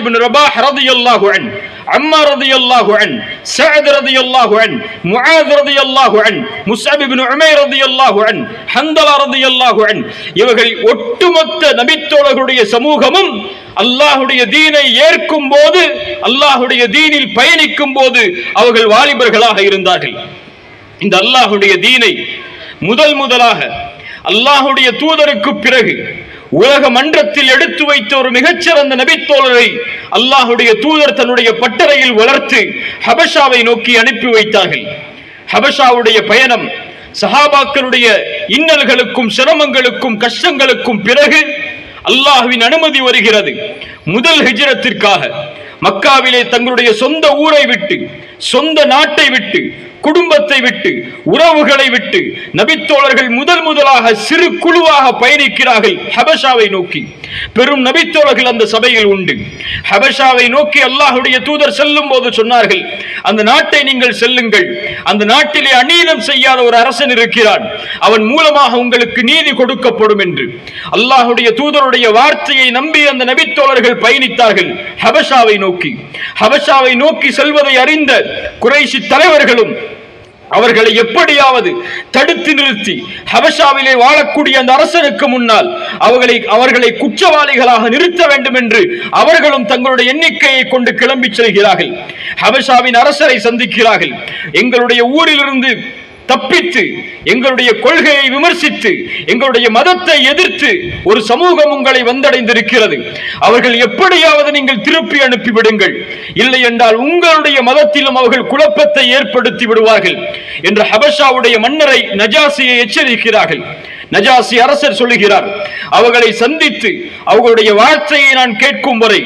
بن رباح رضي الله ibn Rabah ரலியல்லாஹு an அம்மா ரலியல்லாஹு அன் சஅத் ரலியல்லாஹு அன் முஆத் ரலியல்லாஹு அன் முஸ்அப் இப்னு உமைர் ரலியல்லாஹு அன் ஹந்தலா ரலியல்லாஹு அன். இவர்கள் ஒட்டுமொத்த நபித்தோழர்களுடைய சமூகமும் அல்லாஹுடைய தீனை ஏற்கும் போது அல்லாஹுடைய தீனில் பயணிக்கும் போது அவர்கள் வாலிபர்களாக இருந்தார்கள். இந்த அல்லாஹுடைய தீனை முதல் முதலாக அல்லாஹுடைய தூதருக்கு பிறகு உலக மன்றத்தில் எடுத்து வைத்த ஒரு மிகச்சிறந்த நபித்தோழரை அல்லாஹுடைய தூதர் தன்னுடைய பட்டறையில் வளர்த்து ஹபஷாவை நோக்கி அனுப்பி வைத்தார்கள். ஹபஷாவுடைய பயணம் சஹாபாக்களுடைய இன்னல்களுக்கும் சிரமங்களுக்கும் கஷ்டங்களுக்கும் பிறகு அல்லாஹுவின் அனுமதி வருகிறது. முதல் ஹிஜரத்திற்காக மக்காவிலே தங்களுடைய சொந்த ஊரை விட்டு சொந்த நாட்டை விட்டு குடும்பத்தை விட்டு உறவுகளை விட்டு நபித்தோழர்கள் முதல் முதலாக சிறு குழுவாக பயணிக்கிறார்கள் ஹபஷாவை நோக்கி. பெரும் நபித்தோழர்கள் அந்த சபையில் உண்டு. ஹபஷாவை நோக்கி அல்லாஹுடைய தூதர் செல்லும் போது சொன்னார்கள் அந்த நாட்டை நீங்கள் செல்லுங்கள். அந்த நாட்டிலே அநீதம் செய்யாத ஒரு அரசன் இருக்கிறான். அவன் மூலமாக உங்களுக்கு நீதி கொடுக்கப்படும் என்று. அல்லாஹுடைய தூதருடைய வார்த்தையை நம்பி அந்த நபித்தோழர்கள் பயணித்தார்கள் ஹபஷாவை நோக்கி. ஹபஷாவை நோக்கி செல்வதை அறிந்த குறைஷி தலைவர்களும் அவர்களை எப்படியாவது தடுத்து நிறுத்தி ஹபஷாவிலே வாழக்கூடிய அந்த அரசனுக்கு முன்னால் அவர்களை அவர்களை குற்றவாளிகளாக நிறுத்த வேண்டும் என்று அவர்களும் தங்களுடைய எண்ணிக்கையை கொண்டு கிளம்பி செல்கிறார்கள். ஹபஷாவின் அரசரை சந்திக்கிறார்கள். எங்களுடைய ஊரிலிருந்து தப்பித்து எங்களுடைய கொள்கையை விமர்சித்து எங்களுடைய மதத்தை எதிர்த்து ஒரு சமூகம் உங்களை வந்தடைந்திருக்கிறது. அவர்கள் எப்படியாவது நீங்கள் திருப்பி அனுப்பிவிடுங்கள் இல்லை என்றால் உங்களுடைய மதத்திலும் அவர்கள் குழப்பத்தை ஏற்படுத்தி விடுவார்கள் என்று ஹபஷாவுடைய மன்னரை நஜாசியை எச்சரிக்கிறார்கள். நஜாசி அரசர் சொல்லுகிறார் அவர்களை சந்தித்து அவர்களுடைய வார்த்தையை நான் கேட்கும் வரை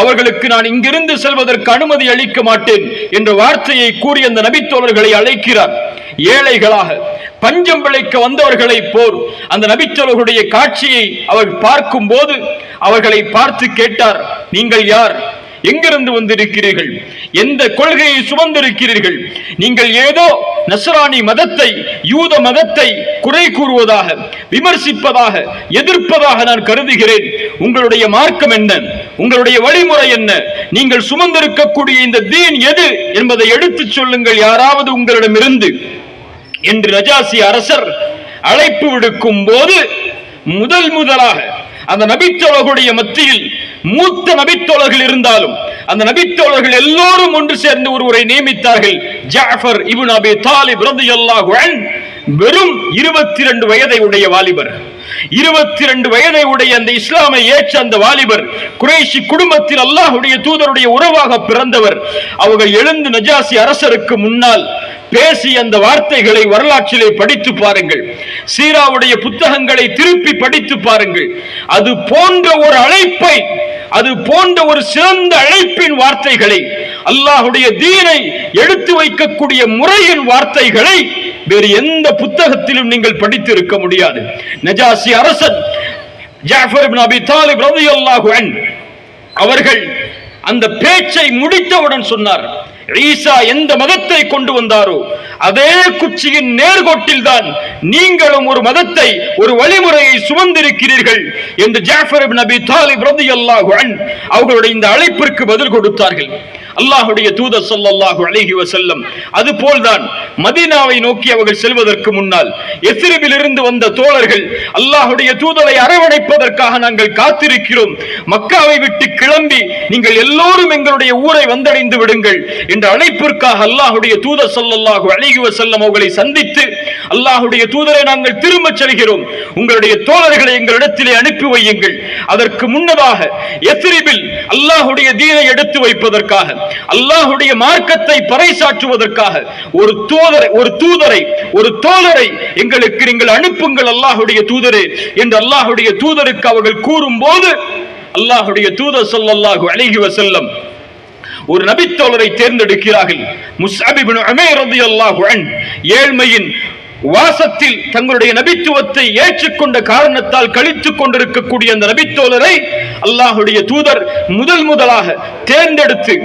அவர்களுக்கு நான் இங்கிருந்து செல்வதற்கு அனுமதி அளிக்க மாட்டேன் என்ற வார்த்தையை கூறி அந்த நபித்தோழர்களை அழைக்கிறார். ஏழைகளாக பஞ்சம் விளைக்க வந்தவர்களை போர் அந்த நபிச்சலவர்களுடைய காட்சியை அவர் பார்க்கும் போது அவர்களை பார்த்து கேட்டார் நீங்கள் யார்? எங்கிருந்து வந்திருக்கிறீர்கள்? எந்த கொள்கையை சுமந்திருக்கிறீர்கள்? நீங்கள் ஏதோ நசராணி மதத்தை யூத மதத்தை குறை கூறுவதாக விமர்சிப்பதாக எதிர்ப்பதாக நான் கருதுகிறேன். உங்களுடைய மார்க்கம் என்ன? உங்களுடைய வழிமுறை என்ன? நீங்கள் சுமந்திருக்கக்கூடிய இந்த தீன் எது என்பதை எடுத்துச் சொல்லுங்கள் யாராவது உங்களிடமிருந்து. என்று ரஜாசி அரசர் அழைப்பு விடுக்கும் போது முதல் முதலாக அந்த நபித்தோழர்களுடைய மத்தியில் மூத்த நபித்தோழர்கள் இருந்தாலும் அந்த நபித்தோழர்கள் எல்லோரும் ஒன்று சேர்ந்து ஒருவரை நியமித்தார்கள். ஜாஃபர் இபுன் அபி தாலிப் ரதியல்லாஹு வெறும் இருபத்தி ரெண்டு வயதை உடைய வாலிபர். இருபத்தி ரெண்டு வயதை உடைய அந்த இஸ்லாமை ஏற்ற அந்த வாலிபர் குறைஷி குடும்பத்தில் அல்லாஹுடைய தூதருடைய உறவாக பிறந்தவர் அவர்கள் எழுந்து நஜாசி அரசருக்கு முன்னால் பேசி அந்த வார்த்தைகளை வரலாற்றிலே படித்து பாருங்கள். சீராவுடைய புத்தகங்களை திருப்பி படித்து பாருங்கள். அது போன்ற ஒரு அழைப்பை அது போன்ற ஒரு சிறந்த அழைப்பின் வார்த்தைகளை அல்லாஹுடைய தீனை எடுத்து வைக்கக்கூடிய முறையின் வார்த்தைகளை வேறு எந்த புத்தகத்திலும் நீங்கள் படித்து இருக்க முடியாது. நஜாசி அரசன் ஜாஃபர் அபி தாலிப் ரலியல்லாஹு அவர்கள் அந்த பேச்சை முடித்தவுடன் சொன்னார் ஈசா எந்த மதத்தை கொண்டு வந்தாரோ அதே குச்சியின் நேர்கோட்டில் தான் நீங்களும் ஒரு மதத்தை ஒரு வழிமுறையை சுமந்திருக்கிறீர்கள் என்று ஜாஃபர் இப்னு தாலிப் ரலியல்லாஹு அன்ஹு அவர்களுடைய இந்த அழைப்பிற்கு பதில் கொடுத்தார்கள். அல்லாஹுடைய தூதர் அழகி வசல்லம் அது போல்தான் மதீனாவை நோக்கி அவர்கள் செல்வதற்கு முன்னால் எஸ்ரிபில் இருந்து வந்த தோழர்கள் அல்லாஹுடைய தூதரை அரவணைப்பதற்காக நாங்கள் காத்திருக்கிறோம். மக்காவை விட்டு கிளம்பி நீங்கள் எல்லோரும் எங்களுடைய ஊரை வந்தடைந்து விடுங்கள் என்ற அழைப்பிற்காக அல்லாஹுடைய தூதர் சொல்லல்லாஹு அழகி வசல்லம் அவர்களை சந்தித்து அல்லாஹுடைய தூதரை நாங்கள் திரும்பச் செல்கிறோம். உங்களுடைய தோழர்களை எங்களிடத்திலே அனுப்பி வையுங்கள். அதற்கு முன்னதாக எஸ்ரிபில் அல்லாஹுடைய தீனை எடுத்து வைப்பதற்காக அல்லாஹுடைய மார்க்கத்தை பறைசாற்றுவதற்காக ஒரு தோதரை ஒரு தூதரை ஒரு தோழரை எங்களுக்கு நீங்கள் அனுப்புங்கள் அல்லாஹுடைய தூதரே என்று அல்லாஹுடைய தூதருக்கு அவர்கள் கூறும்போது அல்லாஹுடைய தூதர் சொல்லல்லாஹு அழகி வசல்லம் ஒரு நபித்தோழரை தேர்ந்தெடுக்கிறார்கள். முஸ்அப் இப்னு ரதி அல்லாஹு ஏழ்மையின் வாசத்தில் தங்களுடைய நபித்துவத்தை ஏற்றுக்கொண்ட காரணத்தால் கழித்துக் கொண்டிருக்கக்கூடிய அந்த நபித்தோழரை அல்லாஹுடைய தூதர் முதல் முதலாக தேர்ந்தெடுத்து